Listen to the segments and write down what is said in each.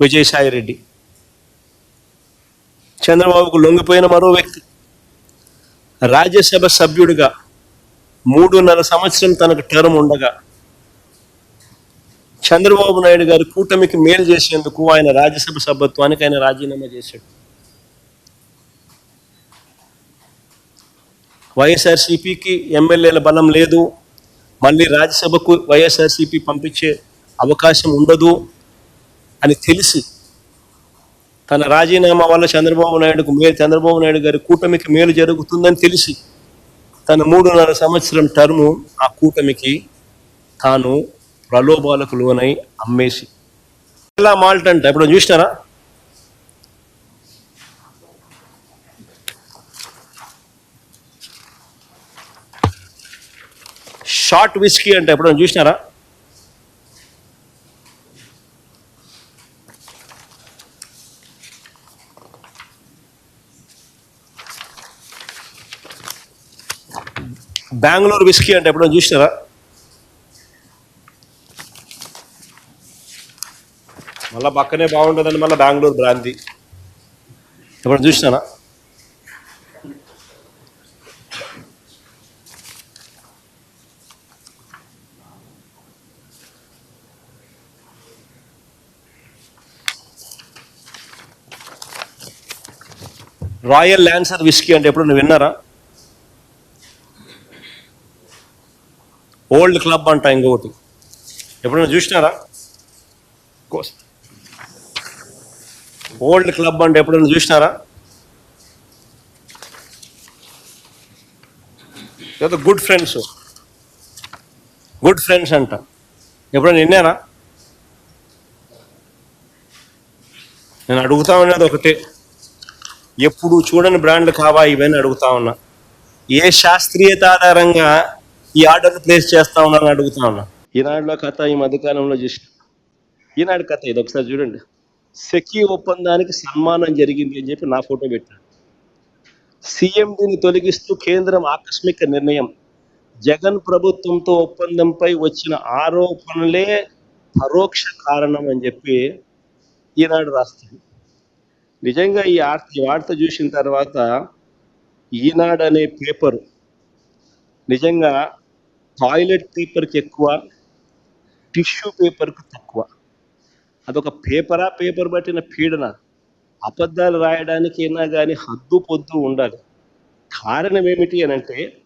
విజయసాయి రెడ్డి చంద్రబాబుకు లొంగిపోయిన మరో వ్యక్తి. రాజ్యసభ సభ్యుడిగా మూడున్నర సంవత్సరం తనకు టర్మ్ ఉండగా చంద్రబాబు నాయుడు గారి కూటమికి మేలు చేసేందుకు ఆయన రాజ్యసభ సభ్యత్వానికి ఆయన రాజీనామా చేశాడు. వైఎస్ఆర్సీపీకి ఎమ్మెల్యేల బలం లేదు. మళ్ళీ రాజ్యసభకు వైఎస్ఆర్సీపీ పంపించే అవకాశం ఉండదు. అని తెలిసి తన రాజీనామా వల్ల చంద్రబాబు నాయుడుకు మేలు చంద్రబాబు నాయుడు గారి కూటమికి మేలు జరుగుతుందని తెలిసి తన మూడున్నర సంవత్సరం టర్ము ఆ కూటమికి తాను ప్రలోభాలకు లోనై అమ్మేసి. ఎలా మాల్ట్ అంట ఇప్పుడు చూసినారా? షార్ట్ విస్కీ అంటే ఎప్పుడైనా చూసినారా? బెంగళూరు విస్కీ అంటే ఎప్పుడైనా చూసినారా? మళ్ళీ పక్కనే బాగుంటుందని మళ్ళీ బెంగళూరు బ్రాంతి. ఎప్పుడు చూసినానా రాయల్ ల్యాన్సర్ విస్కీ అంటే ఎప్పుడు నువ్వు విన్నారా? ఓల్డ్ క్లబ్ అంట ఇంకొకటి. ఎప్పుడైనా చూసినారా? ఓల్డ్ క్లబ్ అంటే ఎప్పుడైనా చూసినారా? లేదా గుడ్ ఫ్రెండ్స్. గుడ్ ఫ్రెండ్స్ అంట. ఎప్పుడైనా విన్నారా? నేను అడుగుతా ఉన్నది ఒకటే. ఎప్పుడు చూడని బ్రాండ్లు కావా ఇవన్నీ అడుగుతా ఉన్నా. ఏ శాస్త్రీయత ఆధారంగా ఈ ఆర్డర్ ప్లేస్ చేస్తా ఉన్నారని అడుగుతా ఉన్నా ఈనాడులో కథ ఈ మధ్యకాలంలో చూసిన ఈనాడు కథ ఇది ఒకసారి చూడండి. సెకీ ఒప్పందానికి సన్మానం జరిగింది అని చెప్పి నా ఫోటో పెట్టాను. సీఎండిని తొలగిస్తూ కేంద్రం ఆకస్మిక నిర్ణయం. జగన్ ప్రభుత్వంతో ఒప్పందంపై వచ్చిన ఆరోపణలే పరోక్ష కారణం అని చెప్పి ఈనాడు రాస్తాడు. నిజంగా ఈ ఆర్త ఈ వార్త చూసిన తర్వాత ఈనాడు అనే పేపరు నిజంగా టాయిలెట్ పేపర్కి ఎక్కువ టిష్యూ పేపర్కి తక్కువ. అదొక పేపరా? పేపర్ పట్టిన పీడన? అబద్ధాలు రాయడానికి అయినా కానీ హద్దు పొద్దు ఉండాలి. కారణం ఏమిటి అని అంటే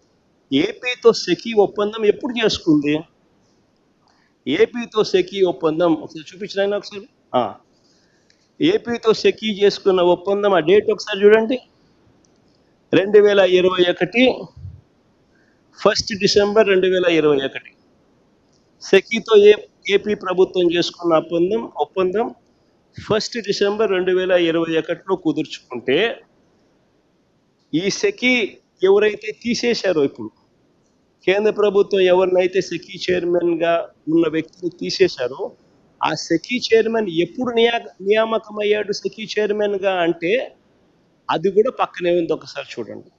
ఏపీతో సెకీ ఒప్పందం ఎప్పుడు చేసుకుంది? ఏపీతో సెకీ ఒప్పందం ఒకసారి చూపించిన ఒకసారి? ఏపీతో సెకీ చేసుకున్న ఒప్పందం ఆ డేట్ ఒకసారి చూడండి. రెండు వేల ఇరవై ఒకటి ఫస్ట్ డిసెంబర్ రెండు వేల ఇరవై ఒకటి. సెకీతో ఏ ఏపీ ప్రభుత్వం చేసుకున్న ఒప్పందం ఒప్పందం ఫస్ట్ డిసెంబర్ రెండు వేల ఇరవై ఒకటిలో కుదుర్చుకుంటే ఈ సెకీ ఎవరైతే తీసేశారో ఇప్పుడు కేంద్ర ప్రభుత్వం ఎవరినైతే సెకీ చైర్మన్గా ఉన్న వ్యక్తిని తీసేశారో ఆ సెకీ చైర్మన్ ఎప్పుడు నియా నియామకమయ్యాడు సెకీ చైర్మన్గా అంటే అది కూడా పక్కనే ఉంది ఒకసారి చూడండి.